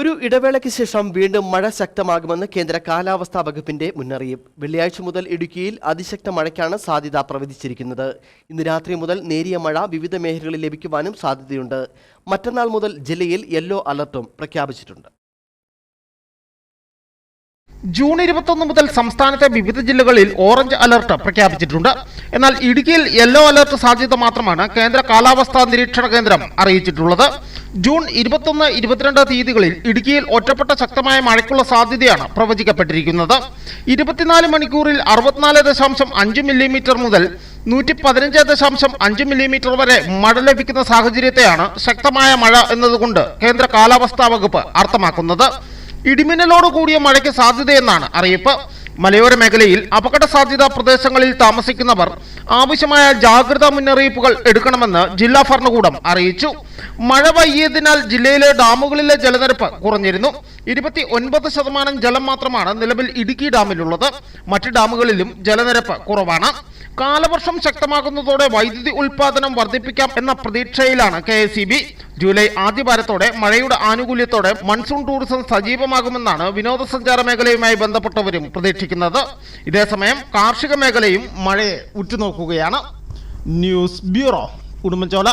ഒരു ഇടവേളയ്ക്ക് ശേഷം വീണ്ടും മഴ ശക്തമാകുമെന്ന് കേന്ദ്ര കാലാവസ്ഥാ വകുപ്പിന്റെ മുന്നറിയിപ്പ്. വെള്ളിയാഴ്ച മുതൽ ഇടുക്കിയിൽ അതിശക്ത മഴയ്ക്കാണ് സാധ്യത പ്രവചിച്ചിരിക്കുന്നത്. ഇന്ന് രാത്രി മുതൽ നേരിയ മഴ വിവിധ മേഖലകളിൽ ലഭിക്കുവാനും സാധ്യതയുണ്ട്. മറ്റന്നാൾ മുതൽ ജില്ലയിൽ യെല്ലോ അലർട്ടും പ്രഖ്യാപിച്ചിട്ടുണ്ട്. ജൂൺ ഇരുപത്തൊന്ന് മുതൽ സംസ്ഥാനത്തെ വിവിധ ജില്ലകളിൽ ഓറഞ്ച് അലർട്ട് പ്രഖ്യാപിച്ചിട്ടുണ്ട്. എന്നാൽ ഇടുക്കിയിൽ യെല്ലോ അലർട്ട് സാധ്യത മാത്രമാണ് കേന്ദ്ര കാലാവസ്ഥാ നിരീക്ഷണ കേന്ദ്രം അറിയിച്ചിട്ടുള്ളത്. ജൂൺ ഇരുപത്തൊന്ന് ഇരുപത്തിരണ്ട് തീയതികളിൽ ഇടുക്കിയിൽ ഒറ്റപ്പെട്ട ശക്തമായ മഴയ്ക്കുള്ള സാധ്യതയാണ് പ്രവചിക്കപ്പെട്ടിരിക്കുന്നത്. ഇരുപത്തിനാല് മണിക്കൂറിൽ അറുപത്തിനാല് ദശാംശം അഞ്ച് മില്ലിമീറ്റർ മുതൽ നൂറ്റി പതിനഞ്ച് ദശാംശം അഞ്ച് മില്ലിമീറ്റർ വരെ മഴ ലഭിക്കുന്ന സാഹചര്യത്തെയാണ് ശക്തമായ മഴ എന്നതുകൊണ്ട് കേന്ദ്ര കാലാവസ്ഥാ വകുപ്പ് അർത്ഥമാക്കുന്നത്. ഇടിമിന്നലോട് കൂടിയ മഴയ്ക്ക് സാധ്യതയെന്നാണ് അറിയിപ്പ്. മലയോര മേഖലയിൽ അപകട സാധ്യതാ പ്രദേശങ്ങളിൽ താമസിക്കുന്നവർ ആവശ്യമായ ജാഗ്രതാ മുന്നറിയിപ്പുകൾ എടുക്കണമെന്ന് ജില്ലാ ഭരണകൂടം അറിയിച്ചു. മഴ വൈകിയതിനാൽ ജില്ലയിലെ ഡാമുകളിലെ ജലനിരപ്പ് കുറഞ്ഞിരുന്നു. ഇരുപത്തി ഒൻപത് ശതമാനം ജലം മാത്രമാണ് നിലവിൽ ഇടുക്കി ഡാമിലുള്ളത്. മറ്റ് ഡാമുകളിലും ജലനിരപ്പ് കുറവാണ്. കാലവർഷം ശക്തമാകുന്നതോടെ വൈദ്യുതി ഉൽപാദനം വർദ്ധിപ്പിക്കാം എന്ന പ്രതീക്ഷയിലാണ് കെ ജൂലൈ ആദ്യവാരത്തോടെ മഴയുടെ ആനുകൂല്യത്തോടെ മൺസൂൺ ടൂറിസം സജീവമാകുമെന്നാണ് വിനോദസഞ്ചാര മേഖലയുമായി ബന്ധപ്പെട്ടവരും പ്രതീക്ഷിക്കുന്നത്. ഇതേസമയം കാർഷിക മേഖലയും മഴയെ ഉറ്റുനോക്കുകയാണ്. News bureau Udumbanchola.